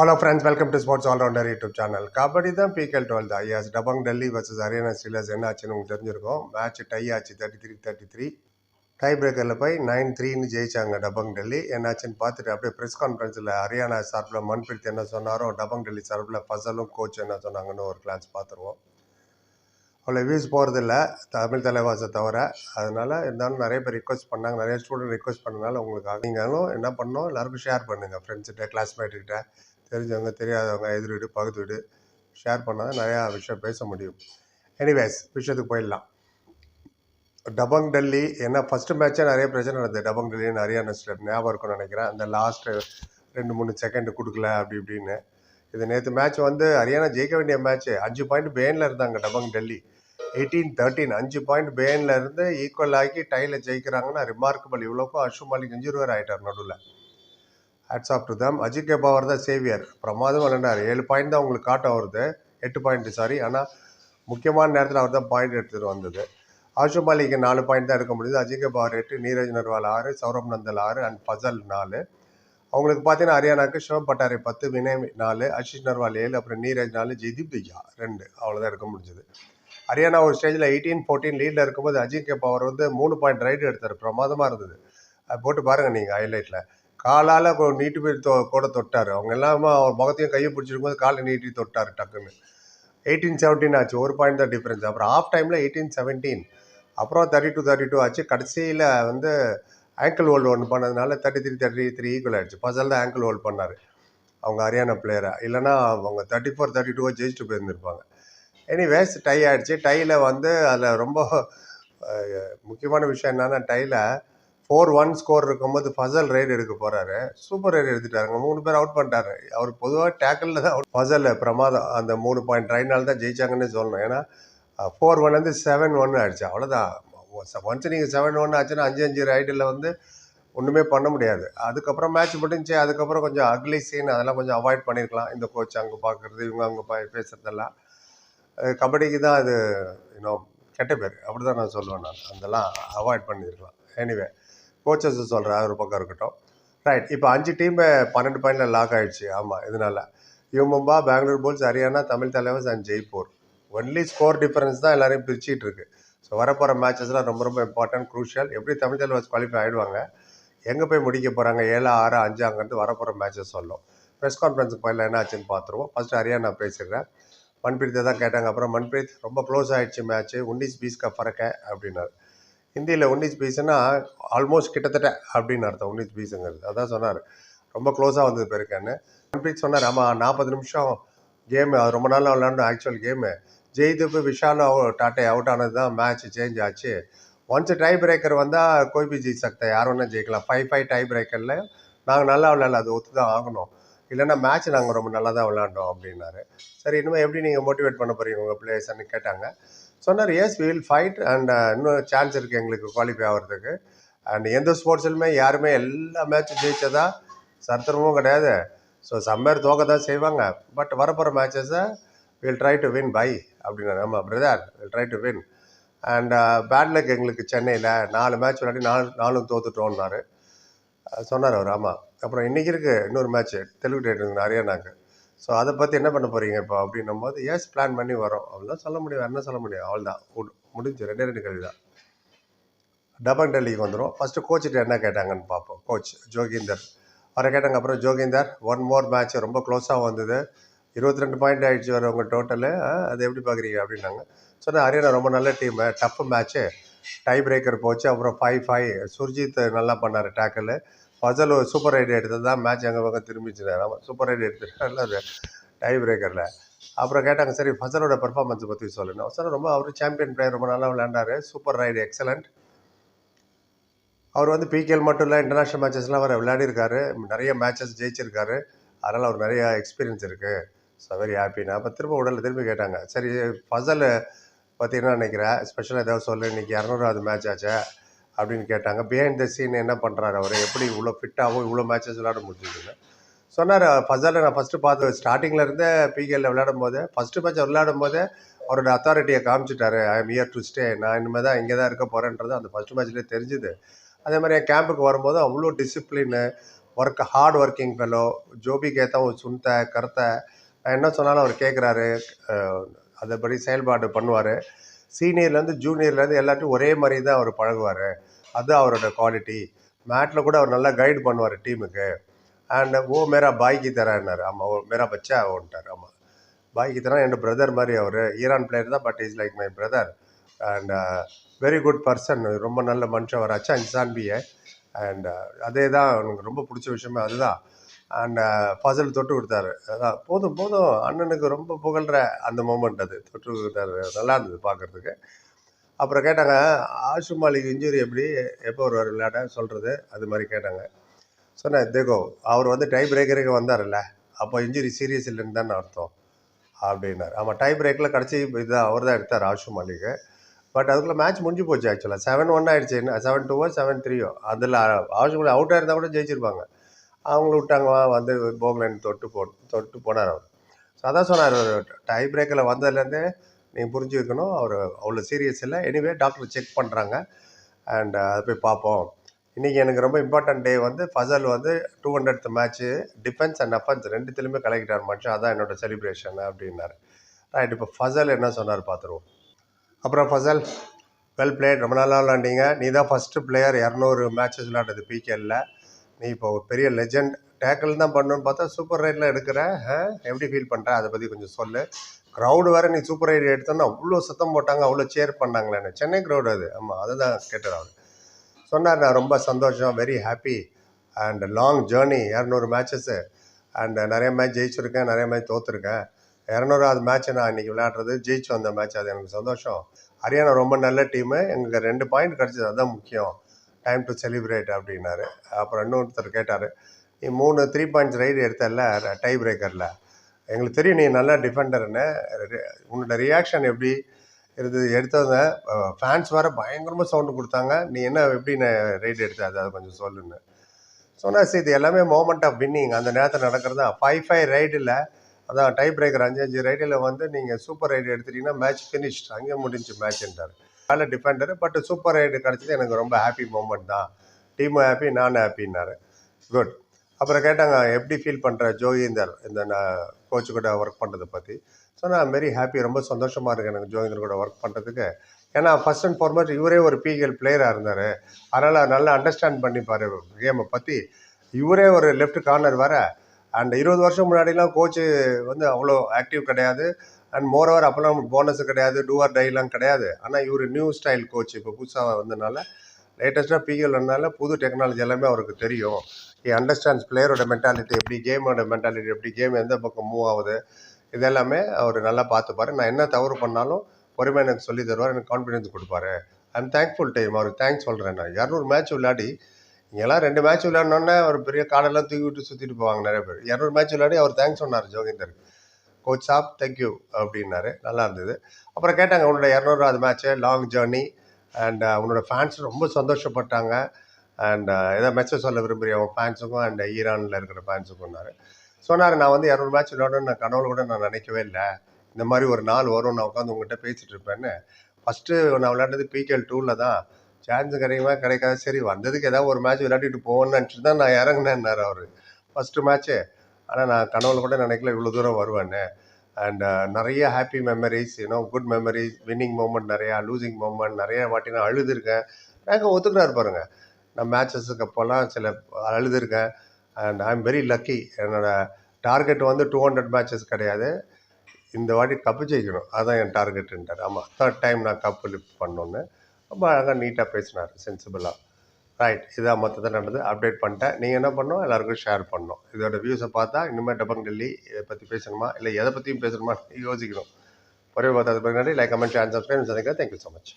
All of friends welcome to Sports Allrounder YouTube channel kabaddi தான் பிகல் டுவெல் தான். ஐயாஸ் டபங் டெல்லி வர்சஸ் ஹரியானா ஸ்டீலர்ஸ் என்ன ஆச்சுன்னு உங்களுக்கு தெரிஞ்சிருக்கும். மேட்ச் டை ஆச்சு thirty three thirty three tie breaker போய் நைன் த்ரீன்னு ஜெயிச்சாங்க டபங் டெல்லி என்னாச்சுன்னு பார்த்துட்டு அப்படியே ப்ரெஸ் கான்ஃபரன்ஸில் ஹரியானா சார்பில் மன்பிரீத் என்ன சொன்னாரோ டபங் டெல்லி சார்பில் ஃபசலும் கோச் என்ன சொன்னாங்கன்னு ஒரு கிளான்ஸ் பார்த்துருவோம். அவ்வளோ வியூஸ் போகிறதில்ல தமிழ் தலைவாசை தவிர. அதனால் இருந்தாலும் நிறைய பேர் ரிக்வஸ்ட் பண்ணாங்க. நிறைய ஸ்டூடெண்ட் ரிக்வஸ்ட் பண்ணனால உங்களுக்கு நீங்களும் என்ன பண்ணோம் எல்லாருக்கும் ஷேர் பண்ணுங்கள் ஃப்ரெண்ட்ஸ்கிட்ட கிளாஸ்மேட்டுக்கிட்ட தெரிஞ்சவங்க தெரியாதவங்க எதிர் வீடு பக்கத்து வீடு ஷேர் பண்ணால் தான் நிறையா விஷயம் பேச முடியும். எனிவேஸ் விஷயத்துக்கு போயிடலாம். டபங் டெல்லி ஏன்னா ஃபஸ்ட்டு மேட்ச்சே நிறைய பிரச்சனை நடந்தது. டபங் டெல்லின்னு ஹரியானா ஸ்டேட் ஞாபகம் இருக்கும்னு நினைக்கிறேன். அந்த லாஸ்ட்டு ரெண்டு மூணு செகண்டு கொடுக்கல அப்படி இப்படின்னு. இது நேற்று மேட்ச் வந்து ஹரியானா ஜெயிக்க வேண்டிய மேட்ச்சு அஞ்சு பாயிண்ட் பேனில் இருந்தாங்க டபங் டெல்லி. எயிட்டீன் தேர்ட்டீன் அஞ்சு பாயிண்ட் பேனில் இருந்து ஈக்குவல் ஆகி டையில் ஜெயிக்கிறாங்கன்னா ரிமார்க்கபிள் இவ்வளோக்கும் அஷு மாலிக் இன்ஜுரியர் ஆகிட்டார் நடுவில். Hats off to them அஜிகே power தான் சேவியர் பிரமாதம் விளையாண்டார். ஏழு பாயிண்ட் தான் உங்களுக்கு காட்ட வருது. எட்டு பாயிண்ட் சாரி ஆனால் முக்கியமான நேரத்தில் அவர் தான் பாயிண்ட் எடுத்துகிட்டு வந்தது. ஆஷு மாலிக்கு நாலு பாயிண்ட் தான் எடுக்க முடியுது. அஜிகே பவர் எட்டு நீரஜ் நர்வால் ஆறு சௌரப் நந்தல் ஆறு அண்ட் ஃபசல் நாலு. அவங்களுக்கு பார்த்தீங்கன்னா ஹரியானாக்கு ஷிவம் பட்டாரி பத்து வினய் நாலு அஷிஷ் நர்வால் ஏழு அப்புறம் நீரஜ் நாலு ஜெய்தீப் திஜா ரெண்டு. அவ்வளோதான் எடுக்க முடிஞ்சது. ஹரியானா ஒரு ஸ்டேஜில் எயிட்டீன் ஃபோர்டீன் லீடில் இருக்கும்போது அஜிகே பவர் வந்து மூணு பாயிண்ட் ரைடு எடுத்தார். பிரமாதமாக இருந்தது. அது போட்டு பாருங்கள் நீங்கள் ஹைலைட்டில் காலால் நீட்டு போய் தொ கூட தொட்டார். அவங்க எல்லாமே அவர் முகத்தையும் கையை பிடிச்சிருக்கும்போது காலை நீட்டி தொட்டார் டக்குன்னு. எயிட்டீன் செவன்டீன் ஆச்சு. ஒரு பாயிண்ட் தான் டிஃப்ரென்ஸ் அப்புறம் ஆஃப் டைமில் எயிட்டீன் செவன்டீன் அப்புறம் தேர்ட்டி டூ தேர்ட்டி டூ ஆச்சு. கடைசியில் வந்து ஆங்கிள் ஹோல்டு ஒன்று பண்ணதுனால thirty three thirty three equal ஆயிடுச்சு. ஃபசல் தான் ஆங்கிள் ஹோல்டு பண்ணார். அவங்க ஹரியானா பிளேயரை இல்லைனா அவங்க தேர்ட்டி ஃபோர் தேர்ட்டி டூவாக ஜெயிச்சுட்டு போயிருந்திருப்பாங்க. எனிவேஸ் டை ஆகிடுச்சு டையில் வந்து அதில் ரொம்ப முக்கியமான விஷயம் என்னென்னா டையில் ஃபோர் ஒன் ஸ்கோர் இருக்கும்போது ஃபசல் ரைடு எடுக்க போகிறாரு சூப்பர் ரைடு எடுத்துட்டாருங்க மூணு பேர் அவுட் பண்ணிட்டாரு. அவர் பொதுவாக டேக்கிளில் தான் அவுட் ஃபசல் பிரமாதம். அந்த மூணு பாயிண்ட் ரைனால் தான் ஜெயிச்சாங்கன்னு சொல்லணும். ஏன்னா ஃபோர் ஒன்லேருந்து செவன் ஒன்று ஆயிடுச்சு. அவ்வளோதான் ஒன்ஸ் நீங்கள் செவன் ஒன் ஆச்சுன்னா அஞ்சு அஞ்சு ரைடில் வந்து ஒன்றுமே பண்ண முடியாது. அதுக்கப்புறம் மேட்ச் முடிஞ்சு அதுக்கப்புறம் கொஞ்சம் அக்லி சீன் அதெல்லாம் கொஞ்சம் அவாய்ட் பண்ணியிருக்கலாம் இந்த கோச் அங்கே பார்க்குறது இவங்க அங்கே பா பேசுகிறதெல்லாம் கபடிக்கு தான் அது இன்னும் கெட்ட பேர். அப்படி தான் நான் சொல்லுவேன் நான். அதெல்லாம் அவாய்ட் பண்ணியிருக்கலாம் எனிவே கோச்சஸ் சொல்கிறேன் அது ஒரு பக்கம் இருக்கட்டும். ரைட் இப்போ அஞ்சு டீமு பன்னெண்டு பாயிண்டில் லாக் ஆகிடுச்சு ஆமாம் இதனால. U Mumba Bengaluru Bulls Haryana Tamil Thalaivas and Jaipur only score difference தான் எல்லாரையும் பிரிச்சுட்டு இருக்கு. ஸோ வரப்போகிற மேட்சஸ்லாம் ரொம்ப ரொம்ப இம்பார்ட்டன்ட் க்ரூஷியல் எப்படி தமிழ் தலைவர்ஸ் குவாலிஃபை ஆகிடுவாங்க எங்கே போய் முடிக்க போகிறாங்க ஏழு ஆறு அஞ்சு அங்கேருந்து வரப்போகிற மேட்சஸ் சொல்லும். ப்ரெஸ் கான்ஃபரன்ஸுக்கு போயில என்ன ஆச்சுன்னு பார்த்துருவோம். ஃபஸ்ட்டு ஹரியானா பேசிடுறேன். மன்பிரீத்தை தான் கேட்டாங்க. அப்புறம் மன்பிரீத் ரொம்ப க்ளோஸ் ஆகிடுச்சு மேட்ச்சு உன்னிஸ் பீஸ் ஃபரக்க அப்படின்னாரு. ஹிந்தியில் உன்னிஸ் பீஸ்னா ஆல்மோஸ்ட் கிட்டத்தட்ட அப்படின்னு அர்த்தம் உன்னிஸ் பீஸுங்கிறது அதான் சொன்னார். ரொம்ப க்ளோஸாக வந்தது பெருக்கன்னு கம்ப்ளீட் சொன்னார் ஆமாம் நாற்பது நிமிஷம் கேமு ரொம்ப நாளாக விளாண்டு ஆக்சுவல் கேமு ஜெய்தீப் விஷாலும் அவு- டாட்டே அவுட் ஆனது தான் மேட்ச் சேஞ்ச் ஆச்சு. ஒன்ஸ் டை பிரேக்கர் வந்தால் கோபி பி ஜெயிச் சக்தா யார் வேணால் ஜெயிக்கலாம். ஃபைவ் ஃபைவ் டை பிரேக்கரில் நாங்கள் நல்லா விளையாடல அது ஒத்து தான் ஆகணும். இல்லைன்னா மேட்ச் நாங்கள் ரொம்ப நல்லா தான் விளாண்டோம் அப்படின்னாரு. சரி இனிமேல் எப்படி நீங்கள் மோட்டிவேட் பண்ண போகிறீங்க உங்கள் பிளேயர்ஸ்ன்னு கேட்டாங்க. சொன்னார் yes will fight and uh, இன்னும் சான்ஸ் இருக்குது எங்களுக்கு குவாலிஃபை ஆகிறதுக்கு அண்ட் எந்த ஸ்போர்ட்ஸ்லையுமே யாருமே எல்லா மேட்சும் ஜெயிச்சதா சத்திரமும் கிடையாது. ஸோ சம்மர் தோக்க தான் செய்வாங்க. பட் வரப்போகிற மேட்சஸை will try to win by அப்படின்னாரு. ஆமாம் brother will try to win and bad luck எங்களுக்கு சென்னையில். நாலு மேட்ச் விளையாடி நாலு நாலும் தோத்துட்டோம்னாரு. சொன்னார் அவர் ஆமாம் அப்புறம் இன்றைக்கி இருக்குது இன்னொரு மேட்ச்சு தெலுங்கு நிறையா நாங்கள் ஸோ அதை பற்றி என்ன பண்ண போகிறீங்க இப்போ அப்படின்னும் போது எஸ் பிளான் பண்ணி வரோம். அப்படிலாம் சொல்ல முடியும். என்ன சொல்ல முடியும்? அவ்வளோதான் முடிஞ்சு ரெண்டே ரெண்டு கேள்வி தான் டபங் டெல்லிக்கு வந்துடும் ஃபஸ்ட்டு கோச்சிட்ட என்ன கேட்டாங்கன்னு பார்ப்போம். கோச் ஜோகிந்தர். அவரை கேட்டாங்க. அப்புறம் ஜோகிந்தர் ஒன் மோர் மேட்ச் ரொம்ப க்ளோஸாக வந்தது. இருபத்தி ரெண்டு பாயிண்ட் ஆகிடுச்சு வர உங்கள் டோட்டலு அது எப்படி பார்க்குறீங்க? அப்படின்னாங்க. சொன்னேன் ஹரியானா ரொம்ப நல்ல team tough match tie breaker போச்சு. அப்புறம் ஃபைவ் ஃபைவ் சுர்ஜித் நல்லா பண்ணார் டேக்கிள் ஃபசல் ஒரு சூப்பர் ரைடு எடுத்தது தான் மேட்ச் எங்கள் பக்கம் திரும்பிச்சு ஆமாம் சூப்பர் ரைடு எடுத்துட்டார்ல அது. டை பிரேக்கரில் அப்புறம் கேட்டாங்க சரி ஃபசலோட பர்ஃபார்மன்ஸை பற்றி சொல்லணும் சார் ரொம்ப அவர் சாம்பியன் பிளேயர் ரொம்ப நல்லா விளையாண்டாரு. சூப்பர் ரைடு எக்ஸலண்ட் அவர் வந்து பிகேஎல் மட்டும் இல்லை இன்டர்நேஷ்னல் மேட்சஸ்லாம் அவர் விளையாடிருக்காரு. நிறைய மேட்சஸ் ஜெயிச்சிருக்காரு. அதனால் அவர் நிறைய எக்ஸ்பீரியன்ஸ் இருக்குது ஸோ வெரி ஹாப்பினா அப்போ திரும்ப உடலில் திரும்பி கேட்டாங்க சரி ஃபசல் பார்த்தீங்கன்னா நினைக்கிறேன் ஸ்பெஷலாக ஏதாவது சொல்லு இன்றைக்கி இரநூறாவது மேட்ச் ஆச்சு? அப்படின்னு கேட்டாங்க. பிஹைண்ட் த சீன் என்ன பண்ணுறாரு அவர்? எப்படி இவ்வளோ ஃபிட்டாகவும் இவ்வளோ மேட்சஸ் விளையாட முடிஞ்சதுன்னு. சொன்னார் ஃபசலை நான் ஃபஸ்ட்டு பார்த்து ஸ்டார்டிங்கில் இருந்தே பிகேல விளையாடும் போது ஃபஸ்ட்டு மேட்ச் விளையாடும் போதே அவரோட அத்தாரிட்டியை காமிச்சிட்டாரு. I am here to stay நான் இனிமேல் தான் இங்கே தான் இருக்க போகிறேன்றது அந்த ஃபஸ்ட்டு மேட்ச்லேயே தெரிஞ்சுது. அதே மாதிரி என் கேம்புக்கு வரும்போது அவ்வளோ டிசிப்ளின்னு ஒர்க் ஹார்ட் ஒர்க்கிங் ஃபெலோ ஜோபி கேத்தா ஒரு சுண்ட கருத்த நான் என்ன சொன்னாலும் அவர் கேட்குறாரு அதைப்படி செயல்பாடு பண்ணுவார். சீனியர்லேருந்து ஜூனியர்லேருந்து எல்லாத்தையும் ஒரே மாதிரி தான் அவர் பழகுவார். அது அவரோட குவாலிட்டி மேட்டில் கூட அவர் நல்லா கைடு பண்ணுவார் டீமுக்கு அண்ட் ஓ மேரா பாய்க்கு தரேன்னாரு. ஆமாம் ஓ மேரா பச்சா ஓன்ட்டார். ஆமாம் பாய்க்கு தரேன் என் பிரதர் மாதிரி அவர். ஈரான் பிளேயர் தான் but is like my brother and very good person ரொம்ப நல்ல மனுஷன். அவர் அச்சா இன்சான் அண்ட் அதே தான் எனக்கு ரொம்ப பிடிச்ச விஷயமே அதுதான். அண்ட் ஃபசல் தொட்டு கொடுத்தாரு. அதான் போதும் போதும். அண்ணனுக்கு ரொம்ப புகழ்கிற அந்த மூமெண்ட் அது. தொட்டு கொடுத்தாரு. நல்லா இருந்தது பார்க்குறதுக்கு. அப்புறம் கேட்டாங்க ஆஷு மாலிக் இன்ஜுரி எப்படி? எப்போ வருவார் விளையாட? சொல்கிறது அது மாதிரி கேட்டாங்க. சொன்னேன் தேகோ அவர் வந்து டை பிரேக்கருக்கு வந்தார்ல அப்போ இன்ஜுரி சீரியஸ் இல்லைன்னு தானே அர்த்தம். அப்படின்னாரு. ஆமாம் டை பிரேக்கில் கடைசி இதுதான் அவர் தான் எடுத்தார் ஆஷு மாலிக்கு பட் அதுக்குள்ளே மேட்ச் முடிஞ்சு போச்சு ஆக்சுவலாக செவன் ஒன் ஆயிடுச்சு என்ன? செவன் டூவோ செவன் த்ரீயோ அதில் ஆஷு மாலிக் அவுட்டாக இருந்தால் கூட ஜெயிச்சிருப்பாங்க. அவங்கள விட்டாங்க வா, வந்து போக்லைன் தொட்டு போ தொட்டு போனார் அவர். ஸோ அதான் சொன்னார் டை பிரேக்கில் வந்ததுலேருந்தே நீங்கள் புரிஞ்சுக்கணும் அவர் அவ்வளோ சீரியஸ் இல்லை. எனிவே டாக்டர் செக் பண்ணுறாங்க அண்ட் அதை போய் பார்ப்போம் இன்றைக்கி எனக்கு ரொம்ப இம்பார்ட்டன்ட் டே வந்து ஃபசல் வந்து two hundred match defence and offence ரெண்டுத்துலையுமே கலக்கிட்டார் மனுஷன் அதான் என்னோட செலிப்ரேஷன் அப்படின்னாரு. ரைட் இப்போ ஃபசல் என்ன சொன்னார் பார்த்துருவோம் அப்புறம் ஃபசல் வெல் பிளேட் ரொம்ப நல்லா விளாண்டிங்க நீ தான் ஃபஸ்ட்டு பிளேயர் இரநூறு மேட்சஸ் விளாண்டது பிகேலில் நீ இப்போ பெரிய லெஜெண்ட் டேக்கிள் தான் பண்ணணும்னு பார்த்தா சூப்பர் ரைடில் எடுக்கிற எப்படி ஃபீல் பண்ணுற அதை பற்றி கொஞ்சம் சொல்லு. க்ரௌடு வேறு நீ சூப்பர் ரைடு எடுத்தோன்னா அவ்வளோ சத்தம் போட்டாங்க அவ்வளோ சேர் பண்ணாங்களேன்னு சென்னை க்ரௌடு அது. ஆமாம் அதை தான் கேட்டார் அவர் சொன்னார் நான் ரொம்ப சந்தோஷம் very happy and long journey இரநூறு மேட்சஸ்ஸு அண்ட் நிறைய மேட்ச் ஜெயிச்சிருக்கேன் நிறைய மேட்ச் தோற்றுருக்கேன் இரநூறாவது மேட்ச் நான் இன்றைக்கி விளையாடுறது ஜெயிச்சு வந்த மேட்ச் அது எனக்கு சந்தோஷம். ஹரியானா ரொம்ப நல்ல டீமு எங்களுக்கு ரெண்டு பாயிண்ட் கிடச்சது அதுதான் முக்கியம். டைம் டு செலிப்ரேட் அப்படின்னாரு. அப்புறம் இன்னொருத்தர் கேட்டார் நீ மூணு த்ரீ பாயிண்ட்ஸ் ரைடு எடுத்தல டை பிரேக்கரில் எங்களுக்கு தெரியும் நீ நல்லா டிஃபெண்டர்னு உன்னோட ரியாக்ஷன் எப்படி இருந்தது? எடுத்தவங்க ஃபேன்ஸ் வேறு பயங்கரமாக சவுண்டு கொடுத்தாங்க. நீ என்ன எப்படி ரைடு எடுத்த? அதை கொஞ்சம் சொல்லுன்னு. சொன்னா சரி இது எல்லாமே மோமெண்ட் ஆஃப் வின்னிங் அந்த நேரத்தில் நடக்கிறது தான். ஃபைவ் ஃபைவ் ரைடில் அதான் டை பிரேக்கர் அஞ்சு அஞ்சு ரைடில் வந்து நீங்கள் சூப்பர் ரைடு எடுத்துட்டீங்கன்னா மேட்ச் ஃபினிஷ்ட் அங்கே முடிஞ்சு மேட்ச்ன்றார் நல்ல டிஃபெண்டர் பட் சூப்பர் ரைடு கிடச்சது. எனக்கு ரொம்ப ஹாப்பி மூமெண்ட் தான். டீமும் ஹாப்பி நானும் ஹாப்பின்னாரு குட் அப்புறம் கேட்டாங்க எப்படி ஃபீல் பண்ணுற ஜோகிந்தர்? இந்த நான் கோச்சு கூட ஒர்க் பண்ணுறதை பற்றி ஸோ நான் வெரி ஹாப்பி ரொம்ப சந்தோஷமாக இருக்கு எனக்கு ஜோகிந்தர் கூட ஒர்க் பண்ணுறதுக்கு ஏன்னா ஃபர்ஸ்ட் அண்ட் ஃபார்மஸ்ட் இவரே ஒரு பிஎல் பிளேயராக இருந்தார். அதனால் நல்லா அண்டர்ஸ்டாண்ட் பண்ணிப்பார் கேமை பற்றி இவரே ஒரு லெஃப்ட் கார்னர் வர அண்ட் இருபது வருஷம் முன்னாடிலாம் கோச்சு வந்து அவ்வளோ ஆக்டிவ் கிடையாது. அண்ட் மோரோவர் அப்போல்லாம் போனஸ் கிடையாது டூஆர் டைலாம் கிடையாது. ஆனால் இவர் நியூ ஸ்டைல் கோச் இப்போ புதுசாக வந்தனால லேட்டஸ்ட்டாக பிஎல்னால புது டெக்னாலஜி எல்லாமே அவருக்கு தெரியும். He அண்டர்ஸ்டாண்ட்ஸ் பிளேயரோட மென்டாலிட்டி எப்படி கேமோட மென்டாலிட்டி எப்படி கேம் எந்த பக்கம் மூவ் ஆகுது இதெல்லாமே அவர் நல்லா பார்த்துப்பாரு. நான் என்ன தவறு பண்ணாலும் பொறுமையாக எனக்கு சொல்லி தருவார் எனக்கு கான்ஃபிடன்ஸ் கொடுப்பாரு. எம் தேங்க்ஃபுல் டைம் அவருக்கு தேங்க்ஸ் சொல்கிறேன் நான். இரநூறு மேட்ச் விளையாடி இங்கெல்லாம் ரெண்டு மேட்ச் விளையாடணுன்னே அவர் பெரிய காடெல்லாம் தூக்கி விட்டு சுற்றிட்டு போவாங்க நிறைய பேர். இரநூறு மேட்ச் விளையாடி அவர் தேங்க்ஸ் சொன்னார் ஜோகிந்தருக்கு. கோச் சாப் தேங்க்யூ அப்படின்னாரு. நல்லா இருந்தது. அப்புறம் கேட்டாங்க உன்னோட இரநூறாவது மேட்ச்சு லாங் ஜேர்னி அண்ட் உன்னோட ஃபேன்ஸ் ரொம்ப சந்தோஷப்பட்டாங்க அண்ட் ஏதாவது மெச்சம் சொல்ல விரும்புகிறேன் அவன் ஃபேன்ஸுக்கும் அண்ட் ஈரானில் இருக்கிற ஃபேன்ஸுக்கும்னாரு சொன்னார் நான் வந்து இரநூறு மேட்ச் விளையாடணும்னு நான் கனவுல கூட நான் நினைக்கவே இல்லை. இந்த மாதிரி ஒரு நாள் வரும் நான் உட்காந்து உங்கள்கிட்ட பேசிகிட்டு இருப்பேன்னு. ஃபஸ்ட்டு நான் விளையாண்டது பிகேஎல் டூவில் தான். சான்ஸ் கிடைக்குமா கிடைக்காது? சரி வந்ததுக்கு ஏதாவது ஒரு மேட்ச் விளையாடிட்டு போகணும்னு நினச்சிட்டு தான் நான் இறங்கினேன்னாரு அவர். ஃபஸ்ட்டு மேட்ச்சு ஆனால் நான் கனவுல கூட நினைக்கல இவ்வளோ தூரம் வருவேன்னு. அண்ட் uh, நிறைய happy memories you know good memories winning moment நிறையா லூசிங் மூமெண்ட் நிறைய வாட்டி நான் அழுதுருக்கேன். நாங்கள் ஒத்துக்கிறாரு பாருங்க. நான் மேட்சஸுக்கு அப்போல்லாம் சில அழுதுருக்கேன். And I am very lucky என்னோடய டார்கெட் வந்து டூ ஹண்ட்ரட் மேட்சஸ் கிடையாது. இந்த வாட்டி கப்பு ஜெயிக்கணும். அதுதான் என் டார்கெட்டுன்றார் ஆமாம் தேர்ட் டைம் நான் கப்பு லிஃப்ட் பண்ணோன்னு. ரொம்ப அழகாக நீட்டாக பேசினார். சென்சிபிளாக ரைட் இதான் மொத்தத்தில் நடந்தது. அப்டேட் பண்ணிட்டேன். நீங்கள் என்ன பண்ணணும்? எல்லாருக்கும் ஷேர் பண்ணணும். இதோட வியூஸை பார்த்தா இனிமேல் டபங் டெல்லி இதை பற்றி பேசணுமா? இல்லை எதை பற்றியும் பேசணுமா யோசிக்கணும். ஒரே பார்த்தா அது பின்னாடி லைக் கமெண்ட் ஷேர் சப்ஸ்கிரைப் சந்திக்கிறேன் தேங்க்யூ ஸோ மச்